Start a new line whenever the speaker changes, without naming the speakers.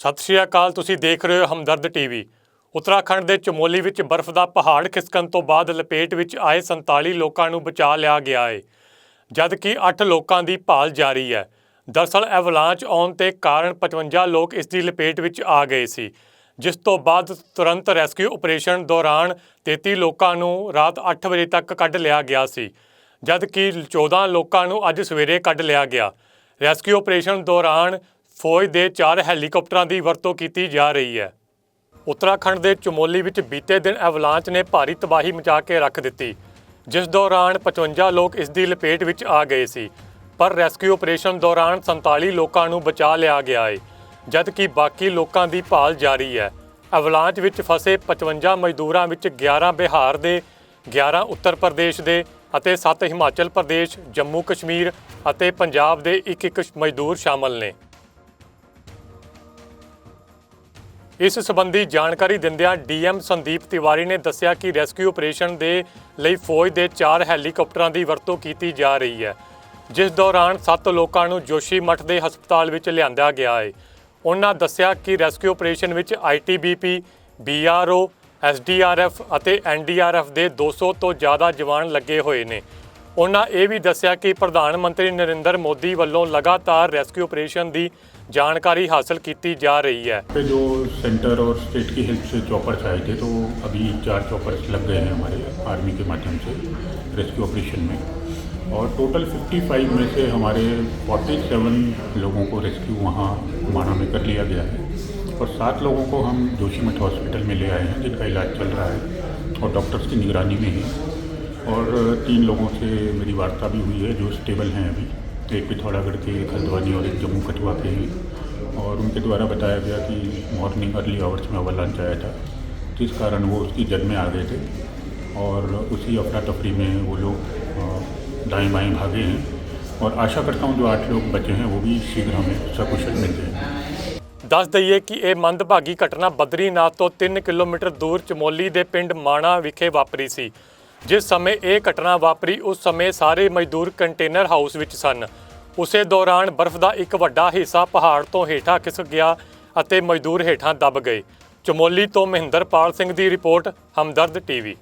ਸਤਿ ਸ਼੍ਰੀ ਅਕਾਲ, ਤੁਸੀਂ ਦੇਖ ਰਹੇ ਹੋ ਹਮਦਰਦ ਟੀਵੀ। ਉੱਤਰਾਖੰਡ ਦੇ ਚਮੋਲੀ ਵਿੱਚ ਬਰਫ਼ ਦਾ ਪਹਾੜ ਖਿਸਕਣ ਤੋਂ ਬਾਅਦ ਲਪੇਟ ਵਿੱਚ ਆਏ 47 ਲੋਕਾਂ ਨੂੰ ਬਚਾ ਲਿਆ ਗਿਆ ਹੈ ਜਦਕਿ 8 ਲੋਕਾਂ ਦੀ ਭਾਲ ਜਾਰੀ ਹੈ। ਦਰਸਲ ਐਵਲਾਂਚ ਆਉਣ ਤੇ ਕਾਰਨ 55 ਲੋਕ ਇਸ ਦੀ ਲਪੇਟ ਵਿੱਚ ਆ ਗਏ ਸੀ। ਜਿਸ ਤੋਂ ਬਾਅਦ ਤੁਰੰਤ ਰੈਸਕਿਊ ਆਪਰੇਸ਼ਨ ਦੌਰਾਨ 33 ਲੋਕਾਂ ਨੂੰ ਰਾਤ 8 ਵਜੇ ਤੱਕ ਕੱਢ ਲਿਆ ਗਿਆ ਸੀ। ਜਦਕਿ 14 ਲੋਕਾਂ ਨੂੰ ਅੱਜ ਸਵੇਰੇ ਕੱਢ ਲਿਆ ਗਿਆ। ਰੈਸਕਿਊ ਆਪਰੇਸ਼ਨ ਦੌਰਾਨ ਫੌਜ ਦੇ 4 ਹੈਲੀਕਾਪਟਰਾਂ ਦੀ ਵਰਤੋਂ ਕੀਤੀ ਜਾ ਰਹੀ ਹੈ। ਉੱਤਰਾਖੰਡ ਦੇ ਚਮੋਲੀ ਵਿੱਚ ਬੀਤੇ ਦਿਨ ਐਵਲਾਂਚ ਨੇ ਭਾਰੀ ਤਬਾਹੀ ਮਚਾ ਕੇ ਰੱਖ ਦਿੱਤੀ, ਜਿਸ ਦੌਰਾਨ 55 ਲੋਕ ਇਸ ਦੀ ਲਪੇਟ ਵਿੱਚ ਆ ਗਏ ਸੀ। ਪਰ ਰੈਸਕਿਊ ਆਪਰੇਸ਼ਨ ਦੌਰਾਨ 47 ਲੋਕਾਂ ਨੂੰ ਬਚਾ ਲਿਆ ਗਿਆ ਹੈ ਜਦਕਿ ਬਾਕੀ ਲੋਕਾਂ ਦੀ ਭਾਲ ਜਾਰੀ ਹੈ। ਐਵਲਾਂਚ ਵਿੱਚ ਫਸੇ 55 ਮਜ਼ਦੂਰਾਂ ਵਿੱਚ 11 ਬਿਹਾਰ ਦੇ 11 ਉੱਤਰ ਪ੍ਰਦੇਸ਼ ਦੇ ਅਤੇ 7 ਹਿਮਾਚਲ ਪ੍ਰਦੇਸ਼, ਜੰਮੂ ਕਸ਼ਮੀਰ ਅਤੇ ਪੰਜਾਬ ਦੇ ਇੱਕ ਇੱਕ ਮਜ਼ਦੂਰ ਸ਼ਾਮਲ ਨੇ। ਇਸ ਸੰਬੰਧੀ ਜਾਣਕਾਰੀ ਦਿੰਦਿਆਂ ਡੀਐਮ ਸੰਦੀਪ ਤਿਵਾਰੀ ਨੇ ਦੱਸਿਆ ਕਿ ਰੈਸਕਿਊ ਆਪਰੇਸ਼ਨ ਦੇ ਲਈ ਫੌਜ ਦੇ 4 ਹੈਲੀਕਾਪਟਰਾਂ ਦੀ ਵਰਤੋਂ ਕੀਤੀ ਜਾ ਰਹੀ ਹੈ, ਜਿਸ ਦੌਰਾਨ 7 ਲੋਕਾਂ ਨੂੰ ਜੋਸ਼ੀ ਮਠ ਦੇ ਹਸਪਤਾਲ ਵਿੱਚ ਲਿਆਂਦਾ ਗਿਆ ਹੈ। ਉਹਨਾਂ ਦੱਸਿਆ ਕਿ ਰੈਸਕਿਊ ਆਪਰੇਸ਼ਨ ਵਿੱਚ ਆਈਟੀਬੀਪੀ ਬੀਆਰਓ ਐਸਡੀਆਰਐਫ ਅਤੇ ਐਨਡੀਆਰਐਫ ਦੇ 200 ਤੋਂ ਜ਼ਿਆਦਾ ਜਵਾਨ ਲੱਗੇ ਹੋਏ ਨੇ। ਉਹਨਾਂ ਇਹ ਵੀ ਦੱਸਿਆ ਕਿ ਪ੍ਰਧਾਨ ਮੰਤਰੀ ਨਰਿੰਦਰ ਮੋਦੀ ਵੱਲੋਂ ਲਗਾਤਾਰ ਰੈਸਕਿਊ ਆਪਰੇਸ਼ਨ ਦੀ ਜਾਣਕਾਰੀ ਹਾਸਲ ਕੀਤੀ ਜਾ ਰਹੀ ਹੈ
पे जो सेंटर और स्टेट की हेल्प से चॉपर्स आए थे तो अभी चार चॉपर्स लग गए हैं हमारे आर्मी के माध्यम से रेस्क्यू ऑपरेशन में और टोटल 55 में से हमारे 47 लोगों को रेस्क्यू वहाँ माना में कर लिया गया है और सात लोगों को हम जोशीमठ हॉस्पिटल में ले आए हैं जिनका इलाज चल रहा है और डॉक्टर्स की निगरानी में है और तीन लोगों से मेरी वार्ता भी हुई है जो स्टेबल हैं अभी एक पिथौरागढ़ के एक हल्द्वानी और एक जम्मू कठुआ के हैं और उनके द्वारा बताया गया कि मॉर्निंग अर्ली आवर्स में अवलांच आया था जिस कारण वो उसकी जद में आ गए थे और उसी अफरा तफरी में वो लोग अ, दाएं बाएं भागे हैं और आशा करता हूँ जो आठ लोग बचे हैं वो भी शीघ्र हमें सकुशल मिल जाएंगे
ਦੱਸ ਦਈਏ ਕਿ ਇਹ ਮੰਦਭਾਗੀ ਘਟਨਾ ਬਦਰੀਨਾਥ ਤੋਂ 3 ਕਿਲੋਮੀਟਰ ਦੂਰ ਚਮੋਲੀ ਦੇ ਪਿੰਡ ਮਾਣਾ ਵਿਖੇ ਵਾਪਰੀ ਸੀ ਜਿਸ ਸਮੇਂ ਇਹ ਘਟਨਾ ਵਾਪਰੀ, ਉਸ ਸਮੇਂ ਸਾਰੇ ਮਜ਼ਦੂਰ ਕੰਟੇਨਰ ਹਾਊਸ ਵਿੱਚ ਸਨ। ਉਸੇ ਦੌਰਾਨ ਬਰਫ਼ ਦਾ ਇੱਕ ਵੱਡਾ ਹਿੱਸਾ ਪਹਾੜ ਤੋਂ ਹੇਠਾਂ ਖਿਸਕ ਗਿਆ ਅਤੇ ਮਜ਼ਦੂਰ ਹੇਠਾਂ ਦਬ ਗਏ। ਚਮੋਲੀ ਤੋਂ ਮਹਿੰਦਰਪਾਲ ਸਿੰਘ ਦੀ ਰਿਪੋਰਟ, ਹਮਦਰਦ ਟੀਵੀ।